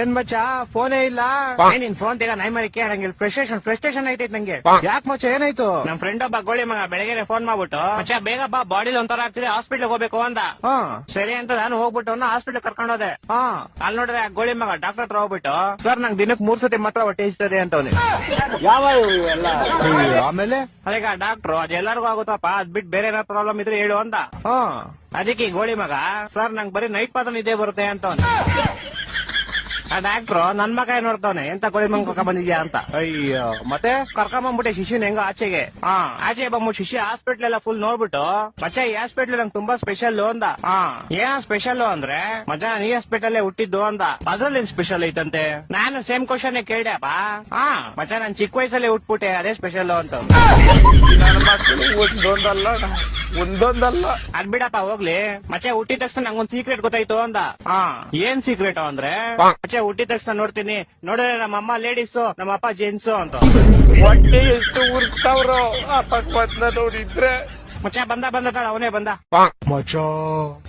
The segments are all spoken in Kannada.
ಏನ್ ಮಚ್ಚ? ಫೋನೇ ಇಲ್ಲ. ನಿನ್ ಫೋನ್ ತೆಗ ನೈ ಮರಿ ಕೇಳಂಗಿಲ್ಲ ಫ್ರಸ್ಟ್ರೇಷನ್ ಫ್ರಸ್ಟ್ರೇಷನ್ ಐತೈತ್ ನಂಗೆ. ಯಾಕೆ ಮಚ್ಚ? ಏನಾಯ್ತು? ನಮ್ ಫ್ರೆಂಡ್ ಒಬ್ಬ ಗೋಳಿ ಮಗ ಬೆಳಗ್ಗೆ ಫೋನ್ ಮಾಡ್ಬಿಟ್ಟು ಮಚ್ಚ ಬೇಗ ಬಾ ಬಾಡಿಲಿ ಒಂಥರ ಆಗ್ತಿದೆ ಹಾಸ್ಪಿಟ್ಲ್ ಹೋಗ್ಬೇಕು ಅಂದ ಸರಿ ಅಂತ ನಾನು ಹೋಗ್ಬಿಟ್ಟು ಹಾಸ್ಪಿಟಲ್ ಕರ್ಕೊಂಡು ಹೋದೆ. ಅಲ್ಲಿ ನೋಡ್ರೆ ಆ ಗೋಳಿ ಮಗ ಡಾಕ್ಟರ್ ಹತ್ರ ಹೋಗ್ಬಿಟ್ಟು ಸರ್ ನಂಗೆ ದಿನಕ್ಕೆ ಮೂರ್ ಸತಿ ಮಾತ್ರ ಹೊಟ್ಟೆ ಇಸ್ತದೆ ಅಂತವ್ನೆ ಯಾವ ಆಮೇಲೆ? ಅದೀಗ ಡಾಕ್ಟ್ರು ಅದೆಲ್ಲರಿಗೂ ಆಗುತ್ತಪ್ಪ ಅದ್ ಬಿಟ್ಟು ಬೇರೆ ಏನಾದ್ರು ಪ್ರಾಬ್ಲಮ್ ಇದ್ರೆ ಹೇಳು ಅಂತ. ಅದಕ್ಕೆ ಗೋಳಿ ಮಗ ಸರ್ ನಂಗೆ ಬರೀ ನೈಟ್ ಪಾತ್ರ ನಿದ್ದೆ ಬರುತ್ತೆ ಅಂತವ್ನೆ ಆ ಡಾಕ್ಟ್ರು ನನ್ ಮಗ ಏನ್ ನೋಡ್ತಾವನೆ ಎಂತ ಕೊಲೆ ಮಂಗ್ ಕರ್ಕೊಂಡ್ ಬಂದಿದ್ಯಾ ಅಂತ. ಅಯ್ಯೋ ಮತ್ತೆ? ಕರ್ಕೊಂಡ್ ಬಂದ್ಬಿಟ್ಟೆ ಶಿಶುನ್ ಹೆಂಗ ಆಚೆಗೆ. ಹಾ. ಆಚೆ ಬಂದ್ಬಿಟ್ಟು ಶಿಶು ಹಾಸ್ಪಿಟ್ಲ್ ಎಲ್ಲ ಫುಲ್ ನೋಡ್ಬಿಟ್ಟು ಮಚ್ಚ ಈ ಹಾಸ್ಪಿಟ್ಲ್ ನಂಗೆ ತುಂಬಾ ಸ್ಪೆಷಲ್ ಅಂದ. ಹಾ. ಏನ ಸ್ಪೆಷಲ್ ಅಂದ್ರೆ ಮಜ ಈ ಹಾಸ್ಪಿಟಲ್ ಹುಟ್ಟಿದ್ದು ಅಂದ. ಅದ್ರಲ್ಲಿ ಸ್ಪೆಷಲ್ ಐತಂತೆ? ನಾನು ಸೇಮ್ ಕ್ವಶನ್ ಬಾ. ಹಾ. ಮಚ್ಚ ನಾನ್ ಚಿಕ್ಕ ವಯಸ್ಸಲ್ಲೇ ಹುಟ್ಬಿಟ್ಟೆ ಅದೇ ಸ್ಪೆಷಲ್ ಅಂತ. ಒಂದೊಂದಲ್ಲ. ಅದ್ ಬಿಡಪ್ಪ ಹೋಗ್ಲಿ. ಮಚ್ಚೆ ಹುಟ್ಟಿದ ತಕ್ಷಣ ನಂಗೊಂದ್ ಸೀಕ್ರೆಟ್ ಗೊತ್ತಾಯ್ತು ಅಂದ. ಹಾ. ಏನ್ ಸೀಕ್ರೆಟ್ ಅಂದ್ರೆ ಮಚೆ ಹುಟ್ಟಿದ ತಕ್ಷಣ ನೋಡ್ತೀನಿ. ನೋಡಿದ್ರೆ ನಮ್ಮ ಅಮ್ಮ ಲೇಡೀಸು ನಮ್ಮ ಅಪ್ಪ ಜೆಂಟ್ಸು ಅಂತ. ಹೊಟ್ಟೆ ಎಷ್ಟು ಉರ್ಸ್ತಾವ್ರೋ ಆ ಪಕ್ವತ್ನ ನೋಡಿದ್ರೆ. ಮಚ್ಚ ಬಂದ ಬಂದ ತಾಳ ಅವನೇ ಬಂದ. ಮಚ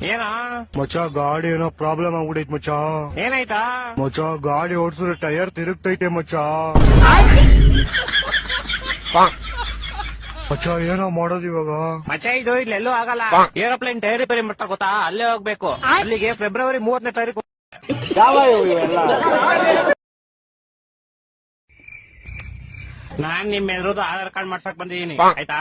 ಏನ? ಮಚ ಗಾಡಿ ಏನೋ ಪ್ರಾಬ್ಲಮ್ ಆಗ್ಬಿಡೈತ್ ಮಚ ಏನಾಯ್ತಾ? ಮಚ ಗಾಡಿ ಓಡಿಸಿದ್ರೆ ಟೈರ್ ತಿರುಗ್ತೈತೆ ಮಚ್ಚ. ಮಚ್ಚ ಏನೋ ಮಾಡೋದು ಇವಾಗ? ಮಚ್ಚ ಇದು ಇಲ್ಲೆಲ್ಲೂ ಆಗಲ್ಲ. ಏರೋಪ್ಲೇನ್ ಟೈರ್ ರಿಪೇರಿ ಮಾಡ್ತಾರೆ ಗೊತ್ತಾ? ಅಲ್ಲೇ ಹೋಗ್ಬೇಕು. ಅಲ್ಲಿಗೆ ಫೆಬ್ರವರಿ ಮೂವತ್ತನೇ ತಾರೀಕು. ಯಾವ ಇವೆಲ್ಲ? ನಾನ್ ನಿಮ್ ಎಲ್ರದ್ದು ಆಧಾರ್ ಕಾರ್ಡ್ ಮಾಡ್ಸಕ್ ಬಂದಿದೀನಿ. ಆಯ್ತಾ?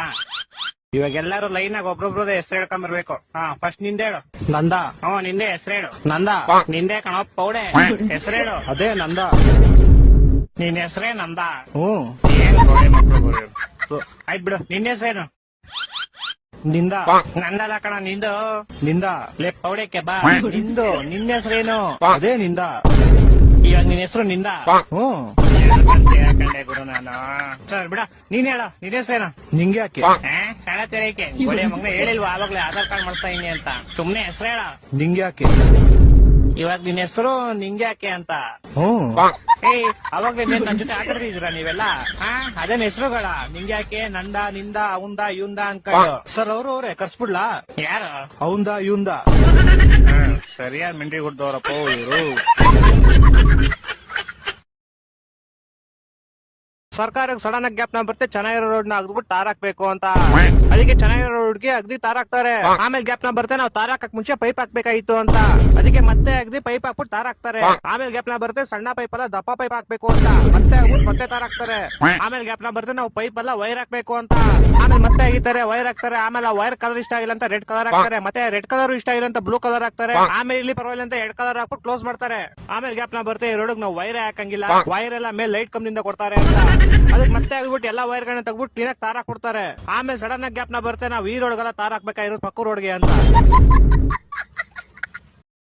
ಇವಾಗ ಎಲ್ಲಾರು ಲೈನ್ ಆಗಿ ಒಬ್ರೊಬ್ರದ ಹೆಸರು ಹೇಳ್ಕೊಂಡ್ ಬರ್ಬೇಕು ಹಾ ಫಸ್ಟ್ನಿಂದ ಹೇಳು. ನಂದ? ಹ್ಮ್ ನಿಂದೆ ಹೆಸರು ಹೇಳು. ನಂದ? ನಿಂದೆ ಕಣೋ ಪೌಡೆ. ಹೆಸರು ಹೇಳು. ಅದೇ ನಂದ. ನಿನ್ ಹೆಸರೇ ನಂದ. ಹ್ಮ್ ಆಯ್ತ್. ಬಿಡು. ನಿನ್ನ ಸೇನು ನಿಂದ. ನನ್ನಲ್ಲ ಕಣ ನಿಂದು. ನಿಂದ. ಲೇ ಪೌಡಕ್ಕೆ ಬಾ. ನಿಂದು. ನಿನ್ನ ಹೆಸರೇನು? ಅದೇ ನಿಂದ. ಇವಾಗ ನಿನ್ ಹೆಸರು ನಿಂದ. ಹ್ಮ್ ಕಂಡೆ ಗುರು ನಾನು. ಸರ್ ಬಿಡ. ನೀನ್ ಹೇಳ. ನಿನ್ನ ಹೆಸರೇನು? ನಿಂಗೆ ಯಾಕೆ? ಕಣ ತೆರೈಕೆ ಗೋಳಿ ಮಗನ ಹೇಳಿಲ್ವಾ? ಆವಾಗ್ಲೇ ಆಧಾರ್ ಕಾರ್ಡ್ ಮಾಡ್ತಾ ಇದೀನಿ ಅಂತ. ಸುಮ್ನೆ ಹೆಸರು ಹೇಳ. ನಿಂಗೆ ಯಾಕೆ? ಇವಾಗ ನಿನ್ ಹೆಸರು ನಿಂಗ್ಯಾಕೆ ಅಂತ. ಹ್ಮ್ ಏಯ್ ಅವಾಗ ನನ್ನ ನನ್ ಜೊತೆ ಆಟಾಡಿದ್ರ ನೀವೆಲ್ಲ? ಹಾ? ಅದೇನ್ ಹೆಸರುಗಳ. ನಿಂಗೆ ಯಾಕೆ ನಂದ ನಿಂದ ಅವಂದ ಇವಂದ ಅಂತ ಸರ್ ಅವ್ರು ಅವ್ರೆ ಕರ್ಸ್ಬಿಡ್ಲಾ? ಯಾರು? ಅವಂದ ಇವಂದ. ಸರಿಯಾದ ಮಿಂಡಿ ಕೊಡ್ದವ್ರಪ್ಪ ಇವರು. ಸರ್ಕಾರಕ್ಕೆ ಸಡನ್ ಆಗಿ ಗ್ಯಾಪ್ನ ಬರುತ್ತೆ ಚೆನ್ನಾಗಿರೋ ರೋಡ್ನ ಅಗ್ದ್ಬಿಟ್ಟು ತಾರ ಹಾಕ್ಬೇಕು ಅಂತ. ಅದಕ್ಕೆ ಚೆನ್ನಾಗಿರೋ ರೋಡ್ಗೆ ಅಗ್ದಿ ತಾರ ಹಾಕ್ತಾರೆ. ಆಮೇಲೆ ಗ್ಯಾಪ್ನ ಬರುತ್ತೆ ನಾವು ತಾರ ಹಾಕಕ್ ಮುಂಚೆ ಪೈಪ್ ಹಾಕ್ಬೇಕಾಗಿತ್ತು ಅಂತ. ಅದಕ್ಕೆ ಮತ್ತೆ ಅಗ್ದಿ ಪೈಪ್ ಹಾಕ್ಬಿಟ್ಟು ತಾರ ಹಾಕ್ತಾರೆ. ಆಮೇಲೆ ಗ್ಯಾಪ್ನ ಬರುತ್ತೆ ಸಣ್ಣ ಪೈಪ್ ಅಲ್ಲ ದಪ್ಪ ಪೈಪ್ ಹಾಕ್ಬೇಕು ಅಂತ. ಮತ್ತೆ ಹಾಕ್ಬಿಟ್ಟು ಮತ್ತೆ ತಾರ ಹಾಕ್ತಾರೆ. ಆಮೇಲೆ ಗ್ಯಾಪ್ನ ಬರುತ್ತೆ ನಾವು ಪೈಪ್ ಎಲ್ಲ ವೈರ್ ಹಾಕ್ಬೇಕು ಅಂತ. ಆಮೇಲೆ ಮತ್ತೆ ಆಗಿದ್ದಾರೆ ವೈರ್ ಹಾಕ್ತಾರೆ. ಆಮೇಲೆ ವೈರ್ ಕಲರ್ ಇಷ್ಟ ಆಗಿಲ್ಲ ಅಂತ ರೆಡ್ ಕಲರ್ ಹಾಕ್ತಾರೆ. ಮತ್ತೆ ರೆಡ್ ಕಲರ್ ಇಷ್ಟ ಆಗಿಲ್ಲ ಅಂತ ಬ್ಲೂ ಕಲರ್ ಹಾಕ್ತಾರೆ. ಆಮೇಲೆ ಇಲ್ಲಿ ಪರವಾಗಿಲ್ಲ ಅಂತ ರೆಡ್ ಕಲರ್ ಹಾಕ್ಬಿಟ್ಟು ಕ್ಲೋಸ್ ಮಾಡ್ತಾರೆ. ಆಮೇಲೆ ಗ್ಯಾಪ್ನ ಬರುತ್ತೆ ರೋಡ್ ನಾವು ವೈರ್ ಹಾಕಂಗಿಲ್ಲ. ವೈರ್ ಎಲ್ಲ ಮೇಲೆ ಲೈಟ್ ಕಂಬದಿಂದ ಕೊಡ್ತಾರೆ ಅಂತ. ಅದಕ್ಕೆ ಮತ್ತೆ ಆಗ್ಬಿಟ್ಟು ಎಲ್ಲಾ ವೈರ್ ಗಳನ್ನ ತೆಗ್ಬಿಟ್ಟು ಕ್ಲೀನ್ ಆಗಿ ಕೊಡ್ತಾರೆ. ಆಮೇಲೆ ಸಡನ್ ಆಗಿ ಗ್ಯಾಪ್ನ ಬರುತ್ತೆ, ನಾವು ಈ ರೋಡ್ಗೆಲ್ಲ ತಾರ ಹಾಕ್ಬೇಕಾಗಿರೋದು ಪಕ್ಕ ರೋಡ್ಗೆ ಅಂತ.